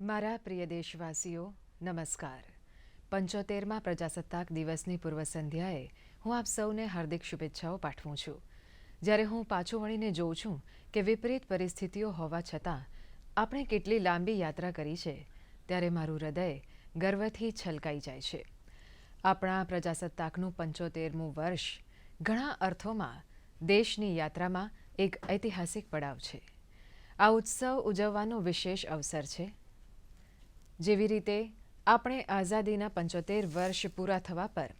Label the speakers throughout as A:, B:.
A: મારા પ્રિય દેશવાસીઓ, નમસ્કાર. પંચોતેરમાં પ્રજાસત્તાક દિવસની પૂર્વ સંધ્યાએ હું આપ સૌને હાર્દિક શુભેચ્છાઓ પાઠવું છું. જ્યારે હું પાછું વળીને જોઉં છું કે વિપરીત પરિસ્થિતિઓ હોવા છતાં આપણે કેટલી લાંબી યાત્રા કરી છે, ત્યારે મારું હૃદય ગર્વથી છલકાઈ જાય છે. આપણા પ્રજાસત્તાકનું પંચોતેરમું વર્ષ ઘણા અર્થોમાં દેશની યાત્રામાં એક ઐતિહાસિક પડાવ છે. આ ઉત્સવ ઉજવવાનો વિશેષ અવસર છે જેવી રીતે આપણે આઝાદીના પંચોતેર વર્ષ પૂરા થવા પર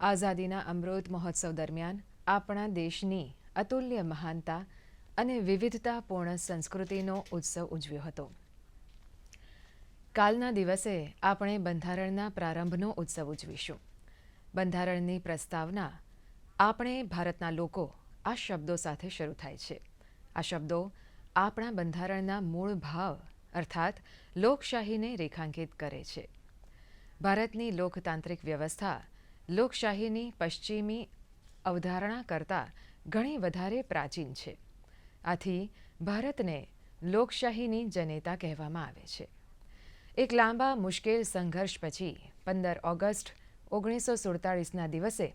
A: આઝાદીના અમૃત મહોત્સવ દરમિયાન આપણા દેશની અતુલ્ય મહાનતા અને વિવિધતાપૂર્ણ સંસ્કૃતિનો ઉત્સવ ઉજવ્યો હતો. કાલના દિવસે આપણે બંધારણના પ્રારંભનો ઉત્સવ ઉજવીશું. બંધારણની પ્રસ્તાવના આપણે ભારતના લોકો આ શબ્દો સાથે શરૂ થાય છે. આ શબ્દો આપણા બંધારણના મૂળ ભાવ અર્થાત લોકશાહીને રેખાંકિત કરે છે. ભારતની લોકતાંત્રિક વ્યવસ્થા લોકશાહીની પશ્ચિમી અવધારણા કરતાં ઘણી વધારે પ્રાચીન છે. આથી ભારતને લોકશાહીની જનેતા કહેવામાં આવે છે. એક લાંબા મુશ્કેલ સંઘર્ષ પછી પંદર ઓગસ્ટ ઓગણીસો સુડતાળીસના દિવસે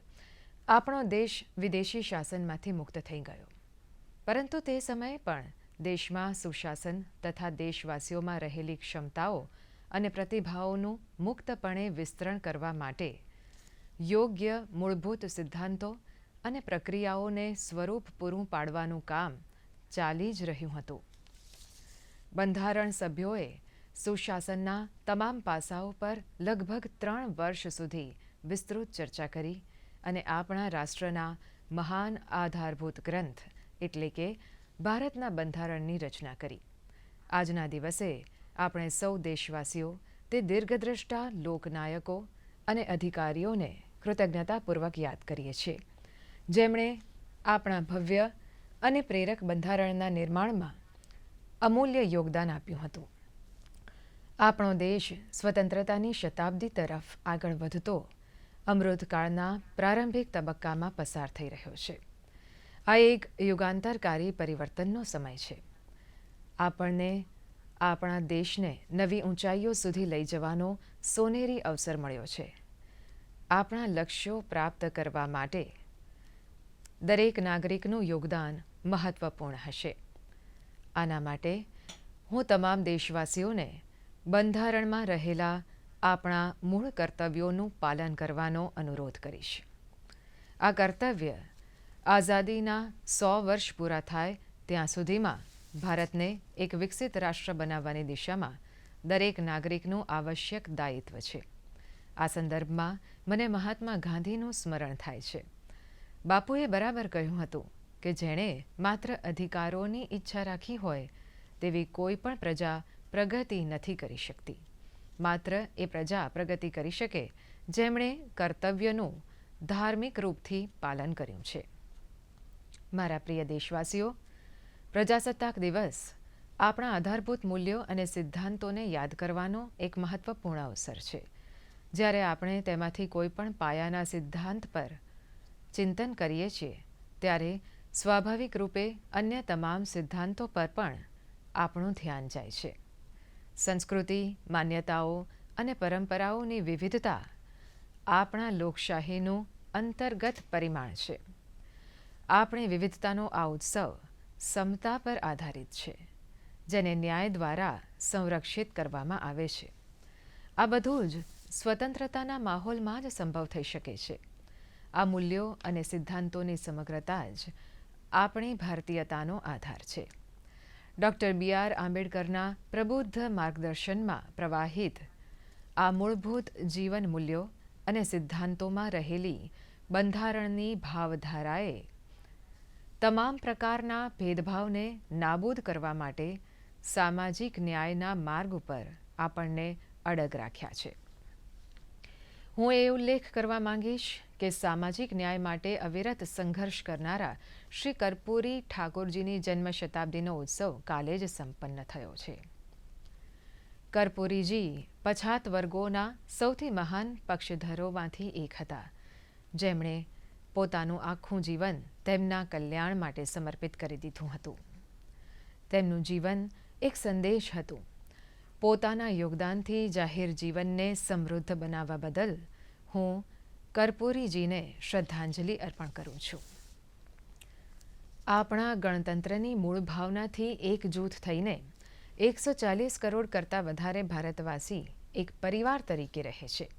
A: આપણો દેશ વિદેશી શાસનમાંથી મુક્ત થઈ ગયો. પરંતુ તે સમયે પણ દેશમાં સુશાસન તથા દેશવાસીઓમાં રહેલી ક્ષમતાઓ અને પ્રતિભાઓનું મુક્તપણે વિસ્તરણ કરવા માટે યોગ્ય મૂળભૂત સિદ્ધાંતો અને પ્રક્રિયાઓને સ્વરૂપ પૂરું પાડવાનું કામ ચાલી જ રહ્યું હતું. બંધારણ સભ્યોએ સુશાસનના તમામ પાસાઓ પર લગભગ ત્રણ વર્ષ સુધી વિસ્તૃત ચર્ચા કરી અને આપણા રાષ્ટ્રના મહાન આધારભૂત ગ્રંથ એટલે કે ભારતના બંધારણની રચના કરી. આજના દિવસે આપણે સૌ દેશવાસીઓ, તે દીર્ઘદ્રષ્ટા, લોકનાયકો અને અધિકારીઓને કૃતજ્ઞતાપૂર્વક યાદ કરીએ છીએ. જેમણે આપણા ભવ્ય અને પ્રેરક બંધારણના નિર્માણમાં અમૂલ્ય યોગદાન આપ્યું હતું. આપણો દેશ સ્વતંત્રતાની શતાબ્દી તરફ આગળ વધતો અમૃતકાળના પ્રારંભિક તબક્કામાં પસાર થઈ રહ્યો છે. આ એક યુગાંતરકારી પરિવર્તનનો સમય છે. આપણને, આપણા દેશને નવી ઊંચાઈઓ સુધી લઈ જવાનો સોનેરી અવસર મળ્યો છે. આપણા લક્ષ્યો પ્રાપ્ત કરવા માટે દરેક નાગરિકનું યોગદાન મહત્વપૂર્ણ હશે. આના માટે હું તમામ દેશવાસીઓને બંધારણમાં રહેલા આપણા મૂળ કર્તવ્યોનું પાલન કરવાનો અનુરોધ કરીશ. આ કર્તવ્ય આઝાદીના સો વર્ષ પૂરા થાય ત્યાં સુધીમાં ભારતને એક વિકસિત રાષ્ટ્ર બનાવવાની દિશામાં દરેક નાગરિકનું આવશ્યક દાયિત્વ છે. આ સંદર્ભમાં મને મહાત્મા ગાંધીનું સ્મરણ થાય છે. બાપુએ બરાબર કહ્યું હતું કે જેણે માત્ર અધિકારોની ઈચ્છા રાખી હોય તેવી કોઈ પણ પ્રજા પ્રગતિ નથી કરી શકતી. માત્ર એ પ્રજા પ્રગતિ કરી શકે જેમણે કર્તવ્યનું ધાર્મિક રૂપથી પાલન કર્યું છે. મારા પ્રિય દેશવાસીઓ, પ્રજાસત્તાક દિવસ આપણા આધારભૂત મૂલ્યો અને સિદ્ધાંતોને યાદ કરવાનો એક મહત્વપૂર્ણ અવસર છે. જ્યારે આપણે તેમાંથી કોઈપણ પાયાના સિદ્ધાંત પર ચિંતન કરીએ છીએ, ત્યારે સ્વાભાવિક રૂપે અન્ય તમામ સિદ્ધાંતો પર પણ આપણું ધ્યાન જાય છે. સંસ્કૃતિ, માન્યતાઓ અને પરંપરાઓની વિવિધતા આપણા લોકશાહીનું અંતર્ગત પરિમાણ છે. આપણી વિવિધતાનો આ ઉત્સવ સમતા પર આધારિત છે, જેને ન્યાય દ્વારા સંરક્ષિત કરવામાં આવે છે. આ બધું જ સ્વતંત્રતાના માહોલમાં જ સંભવ થઈ શકે છે. આ મૂલ્યો અને સિદ્ધાંતોની સમગ્રતા જ આપણી ભારતીયતાનો આધાર છે. ડૉક્ટર બી આર આંબેડકરના પ્રબુદ્ધ માર્ગદર્શનમાં પ્રવાહિત આ મૂળભૂત જીવન મૂલ્યો અને સિદ્ધાંતોમાં રહેલી બંધારણની ભાવધારાએ તમામ પ્રકારના ભેદભાવને નાબૂદ કરવા માટે સામાજિક ન્યાયના માર્ગ ઉપર આપણને અડગ રાખ્યા છે. હું એ ઉલ્લેખ કરવા માંગીશ કે સામાજિક ન્યાય માટે અવિરત સંઘર્ષ કરનારા શ્રી કર્પૂરી ઠાકોરજીની જન્મ શતાબ્દીનો ઉત્સવ કાલે જ સંપન્ન થયો છે. કર્પૂરીજી પછાત વર્ગોના સૌથી મહાન પક્ષધરોમાંથી એક હતા. જેમણે પોતાનું આખું જીવન તેમના કલ્યાણ માટે સમર્પિત કરી દીધું હતું. તેમનું જીવન એક સંદેશ હતું. પોતાના યોગદાનથી જાહેર જીવનને સમૃદ્ધ બનાવવા બદલ હું કર્પૂરીજીને શ્રદ્ધાંજલિ અર્પણ કરું છું. આપણા ગણતંત્રની મૂળ ભાવનાથી એકજૂથ થઈને એકસો ચાલીસ કરોડ કરતાં વધારે ભારતવાસી એક પરિવાર તરીકે રહે છે.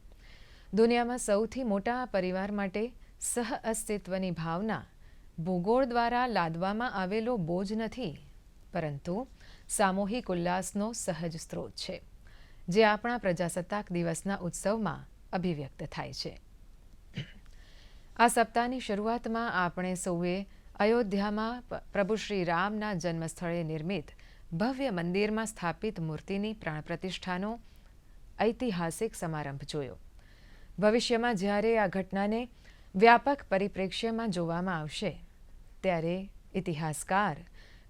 A: દુનિયામાં સૌથી મોટા પરિવાર માટે સહ અસ્તિત્વની ભાવના ભૂગોળ દ્વારા લાદવામાં આવેલો બોજ નથી, પરંતુ સામૂહિક ઉલ્લાસનો સહજ સ્ત્રોત છે, જે આપણા પ્રજાસત્તાક દિવસના ઉત્સવમાં અભિવ્યક્ત થાય છે. આ સપ્તાહની શરૂઆતમાં આપણે સૌએ અયોધ્યામાં પ્રભુ શ્રી રામના જન્મસ્થળે નિર્મિત ભવ્ય મંદિરમાં સ્થાપિત મૂર્તિની પ્રાણ પ્રતિષ્ઠાનો ઐતિહાસિક સમારંભ જોયો. ભવિષ્યમાં જ્યારે આ ઘટનાને વ્યાપક પરિપ્રેક્ષ્યમાં જોવામાં આવશે. ત્યારે ઇતિહાસકાર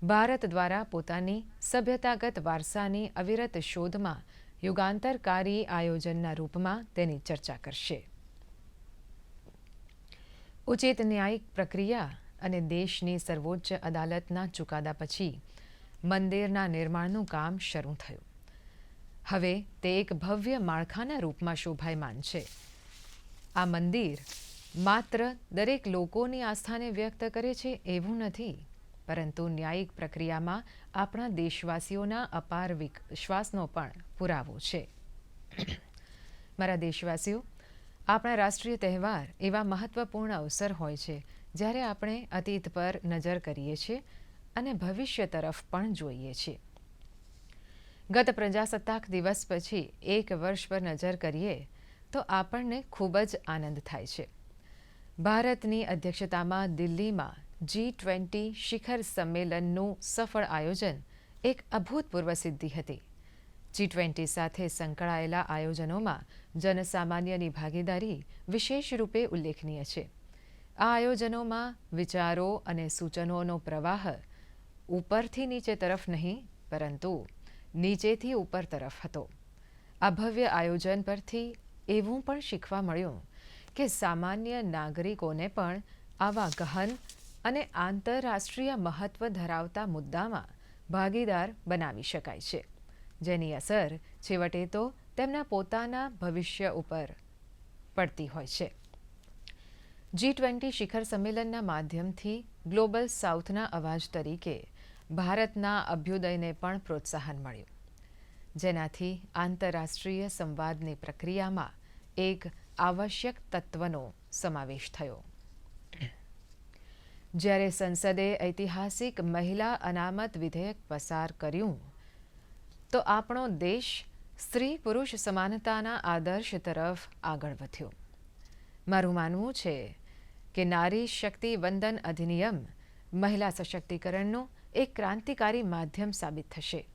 A: ભારત દ્વારા પોતાની સભ્યતાગત વારસાની અવિરત શોધમાં યુગાંતરકારી આયોજનના રૂપમાં તેની ચર્ચા કરશે. ઉચિત ન્યાયિક પ્રક્રિયા અને દેશની સર્વોચ્ચ અદાલતના ચુકાદા પછી મંદિરના નિર્માણનું કામ શરૂ થયું. હવે તે એક ભવ્ય માળખાના રૂપમાં શોભાયમાન છે. આ મંદિર માત્ર દરેક લોકોની આસ્થાને વ્યક્ત કરે છે એવું નથી, પરંતુ ન્યાયિક પ્રક્રિયામાં આપણા દેશવાસીઓના અપાર વિશ્વાસનો પણ પુરાવો છે. મારા દેશવાસીઓ, આપણા રાષ્ટ્રીય તહેવાર એવા મહત્વપૂર્ણ અવસર હોય છે, જ્યારે આપણે અતીત પર નજર કરીએ છીએ અને ભવિષ્ય તરફ પણ જોઈએ છીએ. ગત પ્રજાસત્તાક દિવસ પછી એક વર્ષ પર નજર કરીએ, તો આપણને ખૂબ જ આનંદ થાય છે. ભારતની અધ્યક્ષતામાં દિલ્હીમાં જી ટ્વેન્ટી શિખર સંમેલનનું સફળ આયોજન એક અભૂતપૂર્વ સિદ્ધિ હતી. જી ટ્વેન્ટી સાથે સંકળાયેલા આયોજનોમાં જનસામાન્યની ભાગીદારી વિશેષ રૂપે ઉલ્લેખનીય છે. આ આયોજનોમાં વિચારો અને સૂચનોનો પ્રવાહ ઉપરથી નીચે તરફ નહીં, પરંતુ નીચેથી ઉપર તરફ હતો. આ ભવ્ય આયોજન પરથી એવું પણ શીખવા મળ્યું કે સામાન્ય નાગરિકોને પણ આવા ગહન અને આંતરરાષ્ટ્રીય મહત્વ ધરાવતા મુદ્દામાં ભાગીદાર બનાવી શકાય છે. જેની અસર છેવટે તો તેમના પોતાના ભવિષ્ય ઉપર પડતી હોય છે. જી ટ્વેન્ટી શિખર સંમેલનના માધ્યમથી ગ્લોબલ સાઉથના અવાજ તરીકે ભારતના અભ્યુદયને પણ પ્રોત્સાહન મળ્યું. જેનાથી આંતરરાષ્ટ્રીય સંવાદની પ્રક્રિયામાં એક આવશ્યક તત્વનો સમાવેશ થયો. જ્યારે સંસદે ઐતિહાસિક મહિલા અનામત વિધેયક પસાર કર્યું, તો આપણો દેશ સ્ત્રી પુરુષ સમાનતાના આદર્શ તરફ આગળ વધ્યો. મારું માનવું છે કે નારી શક્તિ વંદન અધિનિયમ મહિલા સશક્તિકરણનું એક ક્રાંતિકારી માધ્યમ સાબિત થશે.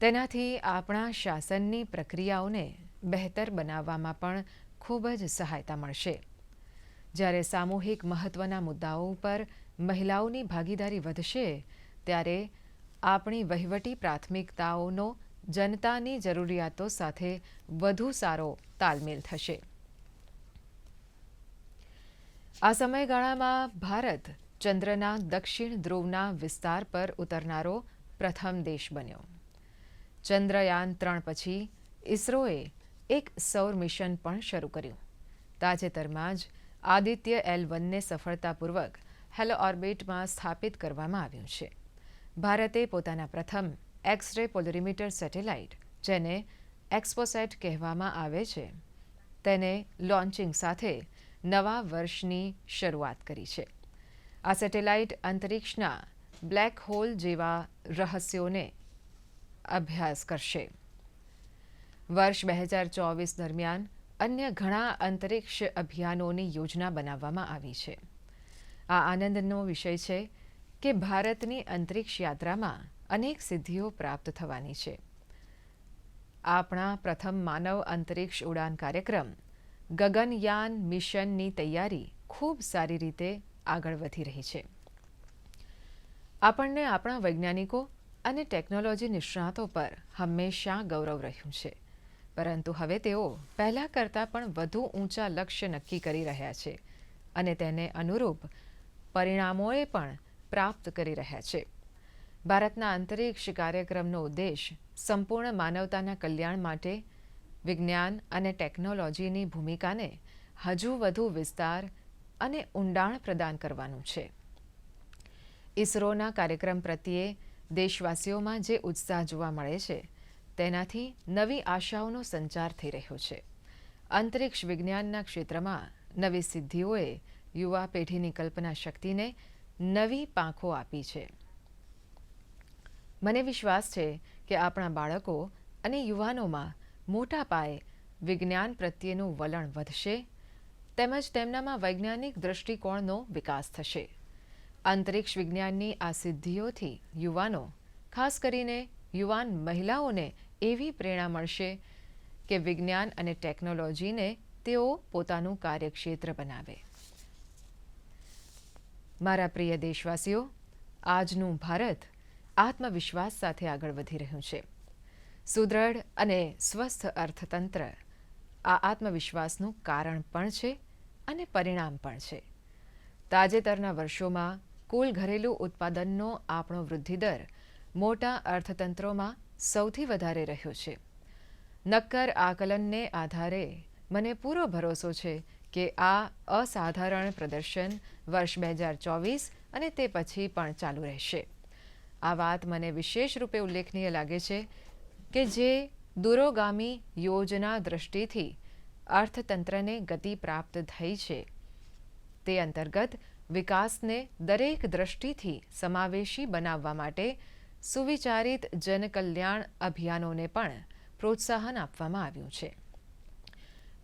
A: તેનાથી આપણા શાસનની પ્રક્રિયાઓને બહેતર બનાવવામાં પણ ખૂબ જ સહાયતા મળશે. જ્યારે સામૂહિક મહત્ત્વના મુદ્દાઓ ઉપર મહિલાઓની ભાગીદારી વધશે, ત્યારે આપણી વહીવટી પ્રાથમિકતાઓનો જનતાની જરૂરિયાતો સાથે વધુ સારો તાલમેલ થશે. આ સમયગાળામાં ભારત ચંદ્રના દક્ષિણ ધ્રુવના વિસ્તાર પર ઉતરનારો પ્રથમ દેશ બન્યો. ચંદ્રયાન ત્રણ પછી ઇસરોએ એક સૌર મિશન પણ શરૂ કર્યું. તાજેતરમાં જ આદિત્ય એલ વનને સફળતાપૂર્વક હેલો ઓર્બિટમાં સ્થાપિત કરવામાં આવ્યું છે. ભારતે પોતાના પ્રથમ એક્સ રે પોલરીમીટર સેટેલાઇટ, જેને એક્સપોસેટ કહેવામાં આવે છે, તેને લોન્ચિંગ સાથે નવા વર્ષની શરૂઆત કરી છે. આ સેટેલાઇટ અંતરિક્ષના બ્લેક હોલ જેવા રહસ્યોને અભ્યાસ કરશે. વર્ષ બે હજાર ચોવીસ દરમિયાન અન્ય ઘણા અંતરિક્ષ અભિયાનોની યોજના બનાવવામાં આવી છે. આ આનંદનો વિષય છે કે ભારતની અંતરિક્ષ યાત્રામાં અનેક સિદ્ધિઓ પ્રાપ્ત થવાની છે. આપણા પ્રથમ માનવ અંતરિક્ષ ઉડાન કાર્યક્રમ ગગનયાન મિશનની તૈયારી ખૂબ સારી રીતે આગળ વધી રહી છે. આપણને આપણા વૈજ્ઞાનિકો અને ટેકનોલોજી નિષ્ણાતો પર હંમેશા ગૌરવ રહ્યું છે. પરંતુ હવે તેઓ પહેલાં કરતાં પણ વધુ ઊંચા લક્ષ્ય નક્કી કરી રહ્યા છે અને તેને અનુરૂપ પરિણામોએ પણ પ્રાપ્ત કરી રહ્યા છે. ભારતના અંતરિક્ષ કાર્યક્રમનો ઉદ્દેશ સંપૂર્ણ માનવતાના કલ્યાણ માટે વિજ્ઞાન અને ટેકનોલોજીની ભૂમિકાને હજુ વધુ વિસ્તાર અને ઊંડાણ પ્રદાન કરવાનું છે. ઇસરોના કાર્યક્રમ પ્રત્યે દેશવાસીઓમાં જે ઉત્સાહ જોવા મળે છે તેનાથી નવી આશાઓનો સંચાર થઈ રહ્યો છે. અંતરિક્ષ વિજ્ઞાનના ક્ષેત્રમાં નવી સિદ્ધિઓએ યુવા પેઢીની કલ્પના શક્તિને નવી પાંખો આપી છે. મને વિશ્વાસ છે કે આપણા બાળકો અને યુવાનોમાં મોટા પાયે વિજ્ઞાન પ્રત્યેનું વલણ વધશે, તેમજ તેમનામાં વૈજ્ઞાનિક દૃષ્ટિકોણનો વિકાસ થશે. અંતરિક્ષ વિજ્ઞાનની આ સિદ્ધિઓથી યુવાનો, ખાસ કરીને યુવાન મહિલાઓને એવી પ્રેરણા મળશે કે વિજ્ઞાન અને ટેકનોલોજીને તેઓ પોતાનું કાર્યક્ષેત્ર બનાવે. મારા પ્રિય દેશવાસીઓ, આજનું ભારત આત્મવિશ્વાસ સાથે આગળ વધી રહ્યું છે. સુદૃઢ અને સ્વસ્થ અર્થતંત્ર આ આત્મવિશ્વાસનું કારણ પણ છે અને પરિણામ પણ છે. તાજેતરના વર્ષોમાં કુલ ઘરેલું ઉત્પાદનનો આપણો વૃદ્ધિદર મોટા અર્થતંત્રોમાં સૌથી વધારે રહ્યો છે. નક્કર આકલનને આધારે મને પૂરો ભરોસો છે કે આ અસાધારણ પ્રદર્શન વર્ષ બે હજાર ચોવીસ અને તે પછી પણ ચાલુ રહેશે. આ વાત મને વિશેષ રૂપે ઉલ્લેખનીય લાગે છે કે જે દૂરોગામી યોજના દૃષ્ટિથી અર્થતંત્રને ગતિ પ્રાપ્ત થઈ છે. તે અંતર્ગત વિકાસને દરેક દૃષ્ટિથી સમાવેશી બનાવવા માટે સુવિચારિત જનકલ્યાણ અભિયાનોને પણ પ્રોત્સાહન આપવામાં આવ્યું છે.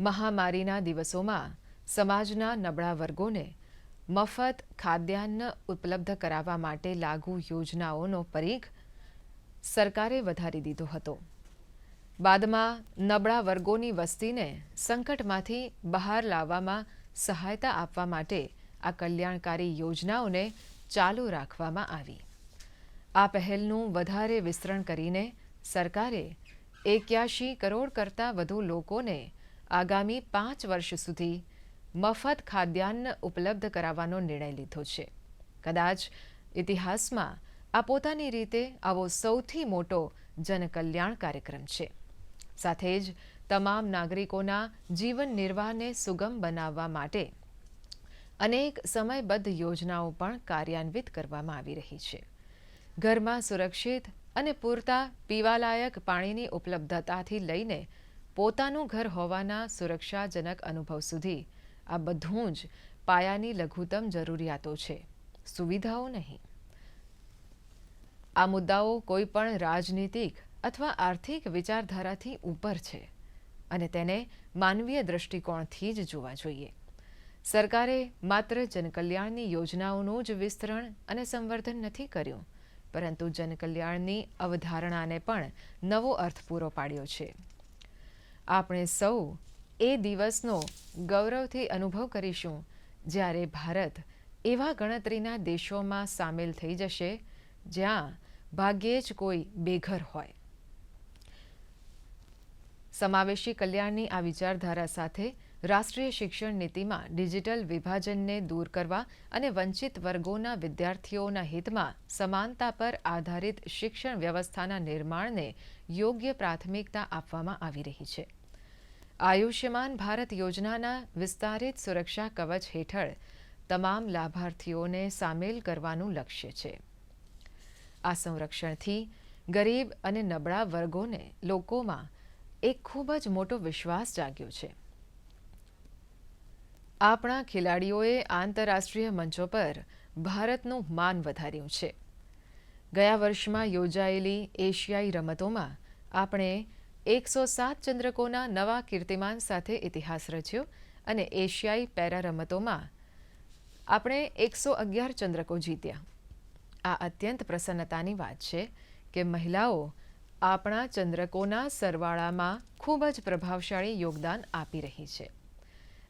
A: મહામારીના દિવસોમાં સમાજના નબળા વર્ગોને મફત ખાદ્યાન્ન ઉપલબ્ધ કરાવવા માટે લાગુ યોજનાઓનો પરીખ સરકારે વધારી દીધો હતો. બાદમાં નબળા વર્ગોની વસ્તીને સંકટમાંથી બહાર લાવવામાં સહાયતા આપવા માટે આ કલ્યાણકારી યોજનાઓને ચાલુ રાખવામાં આવી. આ પહેલનું વધારે વિસ્તરણ કરીને સરકારે એક્યાશી કરોડ કરતાં વધુ લોકોને આગામી પાંચ વર્ષ સુધી મફત ખાદ્યાન્ન ઉપલબ્ધ કરાવવાનો નિર્ણય લીધો છે. કદાચ ઇતિહાસમાં આ પોતાની રીતે આવો સૌથી મોટો જનકલ્યાણ કાર્યક્રમ છે. સાથે જ તમામ નાગરિકોના જીવન નિર્વાહને સુગમ બનાવવા માટે અનેક સમયબદ્ધ યોજનાઓ પણ કાર્યાન્વિત કરવામાં આવી રહી છે. ઘરમાં સુરક્ષિત અને પૂરતા પીવાલાયક પાણીની ઉપલબ્ધતાથી લઈને પોતાનું ઘર હોવાના સુરક્ષાજનક અનુભવ સુધી આ બધું જ પાયાની લઘુત્તમ જરૂરિયાતો છે. સુવિધાઓ નહીં. આ મુદ્દાઓ કોઈ પણ રાજનીતિક અથવા આર્થિક વિચારધારાથી ઉપર છે અને તેને માનવીય દ્રષ્ટિકોણથી જ જોવા જોઈએ. સરકારે માત્ર જનકલ્યાણની યોજનાઓનું જ વિસ્તરણ અને સંવર્ધન નથી કર્યું. પરંતુ જનકલ્યાણની અવધારણાને પણ નવો અર્થ પૂરો પાડ્યો છે. આપણે સૌ એ દિવસનો ગૌરવથી અનુભવ કરીશું, જ્યારે ભારત એવા ગણતરીના દેશોમાં સામેલ થઈ જશે, જ્યાં ભાગ્યે જ કોઈ બેઘર હોય. સમાવેશી કલ્યાણની આ વિચારધારા સાથે રાષ્ટ્રીય શિક્ષણ નીતિમાં ડિજિટલ વિભાજનને દૂર કરવા અને વંચિત વર્ગોના વિદ્યાર્થીઓના હિતમાં સમાનતા પર આધારિત શિક્ષણ વ્યવસ્થાના નિર્માણને યોગ્ય પ્રાથમિકતા આપવામાં આવી રહી છે. આયુષ્યમાન ભારત યોજનાના વિસ્તારિત સુરક્ષા કવચ હેઠળ તમામ લાભાર્થીઓને સામેલ કરવાનું લક્ષ્ય છે. આ સંરક્ષણથી ગરીબ અને નબળા વર્ગોને લોકોમાં એક ખૂબ જ મોટો વિશ્વાસ જાગ્યો છે. આપણા ખેલાડીઓએ આંતરરાષ્ટ્રીય મંચો પર ભારતનું માન વધાર્યું છે. ગયા વર્ષમાં યોજાયેલી એશિયાઈ રમતોમાં આપણે એકસો સાત ચંદ્રકોના નવા કીર્તિમાન સાથે ઇતિહાસ રચ્યો અને એશિયાઈ પેરા રમતોમાં આપણે એકસો અગિયાર ચંદ્રકો જીત્યા. આ અત્યંત પ્રસન્નતાની વાત છે કે મહિલાઓ આપણા ચંદ્રકોના સરવાળામાં ખૂબ જ પ્રભાવશાળી યોગદાન આપી રહી છે.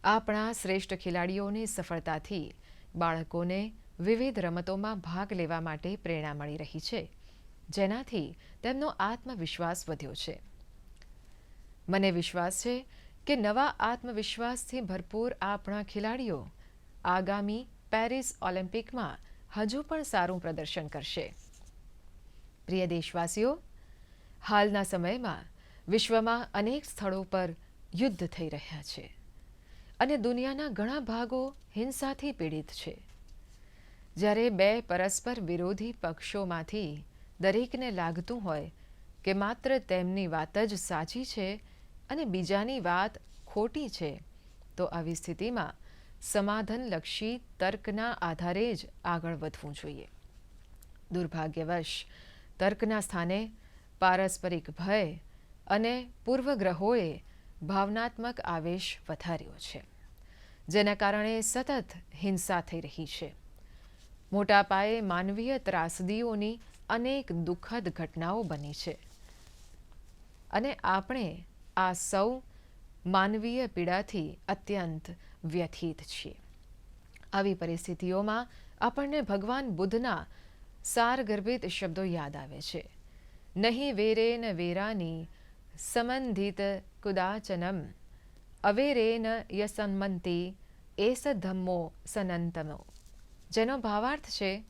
A: આપણા શ્રેષ્ઠ ખેલાડીઓની સફળતાથી બાળકોને વિવિધ રમતોમાં ભાગ લેવા માટે પ્રેરણા મળી રહી છે, જેનાથી તેમનો આત્મવિશ્વાસ વધ્યો છે. મને વિશ્વાસ છે કે નવા આત્મવિશ્વાસથી ભરપૂર આપણા ખેલાડીઓ આગામી પેરિસ ઓલિમ્પિકમાં હજુ પણ સારું પ્રદર્શન કરશે. પ્રિય દેશવાસીઓ, હાલના સમયમાં વિશ્વમાં અનેક સ્થળો પર યુદ્ધ થઈ રહ્યા છે. અને દુનિયાના ઘણા ભાગો હિંસાથી પીડિત છે. જ્યારે બે પરસ્પર વિરોધી પક્ષોમાંથી દરેકને લાગતું હોય કે માત્ર તેમની વાત જ સાચી છે અને બીજાની વાત ખોટી છે, તો આવી સ્થિતિમાં સમાધાનલક્ષી તર્કના આધારે જ આગળ વધવું જોઈએ. દુર્ભાગ્યવશ, તર્કના સ્થાને પારસ્પરિક ભય અને પૂર્વગ્રહોએ ભાવનાત્મક આવેશ વધાર્યો છે, જેના કારણે સતત હિંસા થઈ રહી છે. મોટા પાયે માનવીય ત્રાસદીઓની અનેક દુઃખદ ઘટનાઓ બની છે. અને આપણે આ સૌ માનવીય પીડાથી અત્યંત વ્યથિત છીએ. આવી પરિસ્થિતિઓમાં આપણને ભગવાન બુદ્ધના સારગર્ભિત શબ્દો યાદ આવે છે. નહીં વેરેન વેરાની સંબંધિત કુદાચનમ અવેરેન યસન્મંતી એસ ધમ્મો સનંતમો જેનો ભાવાર્થ છે,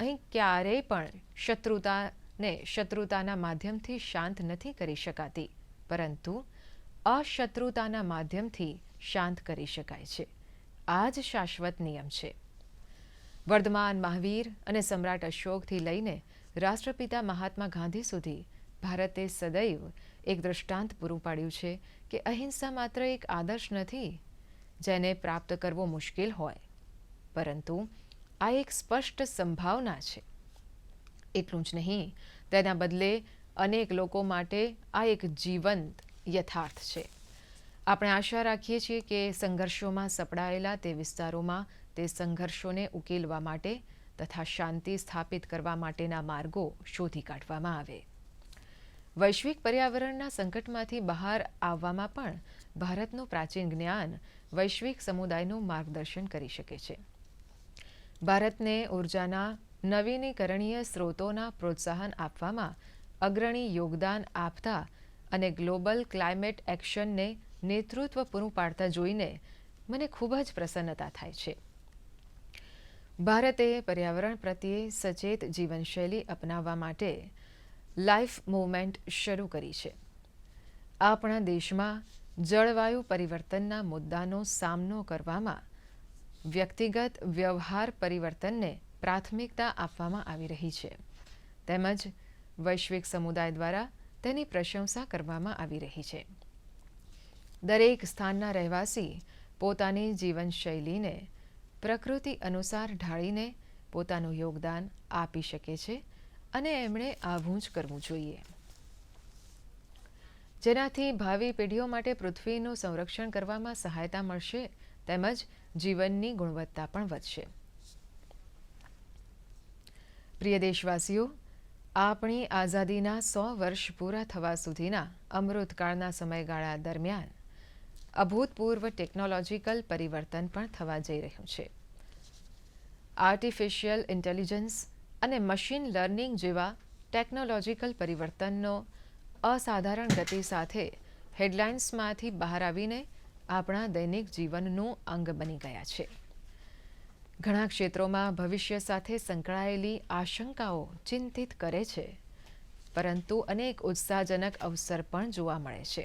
A: અહીં ક્યારેય પણ શત્રુતાને શત્રુતાના માધ્યમથી શાંત નથી કરી શકાતી, પરંતુ અશત્રુતાના માધ્યમથી શાંત કરી શકાય છે. આ જ શાશ્વત નિયમ છે. વર્ધમાન મહાવીર અને સમ્રાટ અશોકથી લઈને રાષ્ટ્રપિતા મહાત્મા ગાંધી સુધી ભારતે સદૈવ એક દૃષ્ટાંત પૂરું પાડ્યું છે કે અહિંસા માત્ર એક આદર્શ નથી, જેને પ્રાપ્ત કરવો મુશ્કેલ હોય. પરંતુ આ એક સ્પષ્ટ સંભાવના છે. એટલું જ નહીં, તેના બદલે અનેક લોકો માટે આ એક જીવંત યથાર્થ છે. આપણે આશા રાખીએ છીએ કે સંઘર્ષોમાં સપડાયેલા તે વિસ્તારોમાં તે સંઘર્ષોને ઉકેલવા માટે તથા શાંતિ સ્થાપિત કરવા માટેના માર્ગો શોધી કાઢવામાં આવે. વૈશ્વિક પર્યાવરણના સંકટમાંથી બહાર આવવામાં પણ ભારતનું પ્રાચીન જ્ઞાન વૈશ્વિક સમુદાયનું માર્ગદર્શન કરી શકે છે. ભારતને ઉર્જાના નવીનીકરણીય સ્ત્રોતોના પ્રોત્સાહન આપવામાં અગ્રણી યોગદાન આપતા અને ગ્લોબલ ક્લાઇમેટ એક્શનને નેતૃત્વ પૂરું પાડતા જોઈને મને ખૂબ જ પ્રસન્નતા થાય છે. ભારતે પર્યાવરણ પ્રત્યે સચેત જીવનશૈલી અપનાવવા માટે લાઈફ મૂવમેન્ટ શરૂ કરી છે. આપણા દેશમાં જળવાયુ પરિવર્તનના મુદ્દાનો સામનો કરવામાં વ્યક્તિગત વ્યવહાર પરિવર્તનને પ્રાથમિકતા આપવામાં આવી રહી છે. તેમજ વૈશ્વિક સમુદાય દ્વારા તેની પ્રશંસા કરવામાં આવી રહી છે. દરેક સ્થાનના રહેવાસી પોતાની જીવનશૈલીને પ્રકૃતિ અનુસાર ઢાળીને પોતાનું યોગદાન આપી શકે છે અને એમણે આવું જ કરવું જોઈએ. જેનાથી ભાવિ પેઢીઓ માટે પૃથ્વીનું સંરક્ષણ કરવામાં સહાયતા મળશે, તેમજ જીવનની ગુણવત્તા પણ વધશે. પ્રિય દેશવાસીઓ, આપણી આઝાદીના સો વર્ષ પૂરા થવા સુધીના અમૃતકાળના સમયગાળા દરમિયાન અભૂતપૂર્વ ટેકનોલોજીકલ પરિવર્તન પણ થવા જઈ રહ્યું છે. આર્ટિફિશિયલ ઇન્ટેલિજન્સ અને મશીન લર્નિંગ જેવા ટેકનોલોજીકલ પરિવર્તનનો અસાધારણ ગતિ સાથે હેડલાઇન્સમાંથી બહાર આવીને આપણા દૈનિક જીવનનું અંગ બની ગયા છે. ઘણા ક્ષેત્રોમાં ભવિષ્ય સાથે સંકળાયેલી આશંકાઓ ચિંતિત કરે છે, પરંતુ અનેક ઉત્સાહજનક અવસર પણ જોવા મળે છે.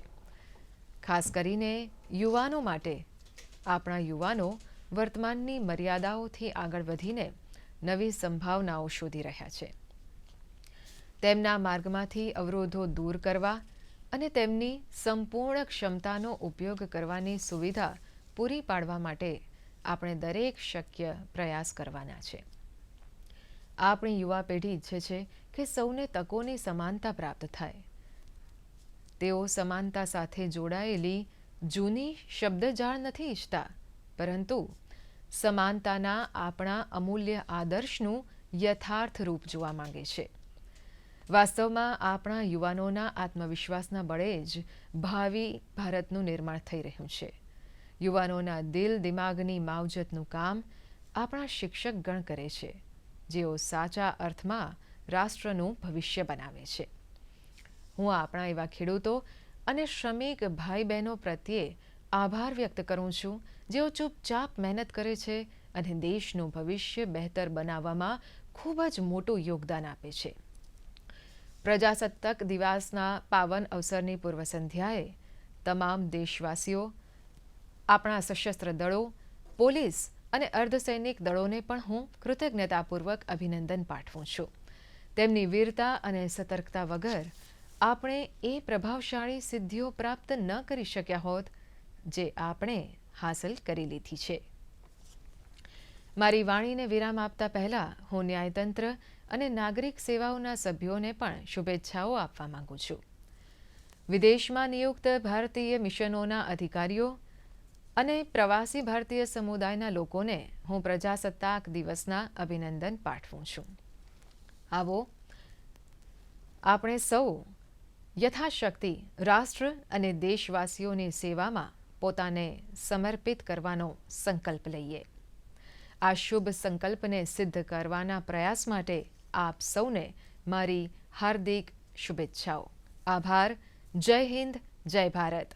A: ખાસ કરીને યુવાનો માટે આપણા યુવાનો વર્તમાનની મર્યાદાઓથી આગળ વધીને નવી સંભાવનાઓ શોધી રહ્યા છે. તેમના માર્ગમાંથી અવરોધો દૂર કરવા અને તેમની સંપૂર્ણ ક્ષમતાનો ઉપયોગ કરવાની સુવિધા પૂરી પાડવા માટે આપણે દરેક શક્ય પ્રયાસ કરવાના છે. આપણી યુવા પેઢી ઈચ્છે છે કે સૌને તકોની સમાનતા પ્રાપ્ત થાય. તેઓ સમાનતા સાથે જોડાયેલી જૂની શબ્દજાળ નથી ઈચ્છતા, પરંતુ સમાનતાના આપણા અમૂલ્ય આદર્શનું યથાર્થ રૂપ જોવા માંગે છે. વાસ્તવમાં આપણા યુવાનોના આત્મવિશ્વાસના બળે જ ભાવિ ભારતનું નિર્માણ થઈ રહ્યું છે. યુવાનોના દિલ દિમાગની માવજતનું કામ આપણા શિક્ષક ગણ કરે છે, જેઓ સાચા અર્થમાં રાષ્ટ્રનું ભવિષ્ય બનાવે છે. હું આપણા એવા ખેડૂતો અને શ્રમિક ભાઈ બહેનો પ્રત્યે આભાર વ્યક્ત કરું છું. જેઓ ચૂપચાપ મહેનત કરે છે અને દેશનું ભવિષ્ય બહેતર બનાવવામાં ખૂબ જ મોટું યોગદાન આપે છે. પ્રજાસત્તાક દિવસના પાવન અવસરની પૂર્વ સંધ્યાએ તમામ દેશવાસીઓ, આપણા સશસ્ત્ર દળો, પોલીસ અને અર્ધસૈનિક દળોને પણ હું કૃતજ્ઞતાપૂર્વક અભિનંદન પાઠવું છું. તેમની વીરતા અને સતર્કતા વગર આપણે એ પ્રભાવશાળી સિદ્ધિઓ પ્રાપ્ત ન કરી શક્યા હોત જે આપણે હાંસલ કરી લીધી છે. મારી વાણીને વિરામ આપતા પહેલા હું ન્યાયતંત્ર અને નાગરિક સેવાઓના સભ્યોને પણ શુભેચ્છાઓ આપવા માંગુ છું. વિદેશમાં નિયુક્ત ભારતીય મિશનોના અધિકારીઓ અને પ્રવાસી ભારતીય સમુદાયના લોકોને હું પ્રજાસત્તાક દિવસના અભિનંદન પાઠવું છું. આવો, આપણે સૌ યથાશક્તિ રાષ્ટ્ર અને દેશવાસીઓની સેવામાં પોતાને સમર્પિત કરવાનો સંકલ્પ લઈએ. આ શુભ સંકલ્પને સિદ્ધ કરવાના પ્રયાસ માટે આપ સૌને મારી હાર્દિક શુભેચ્છાઓ. આભાર. જય હિન્દ. જય ભારત.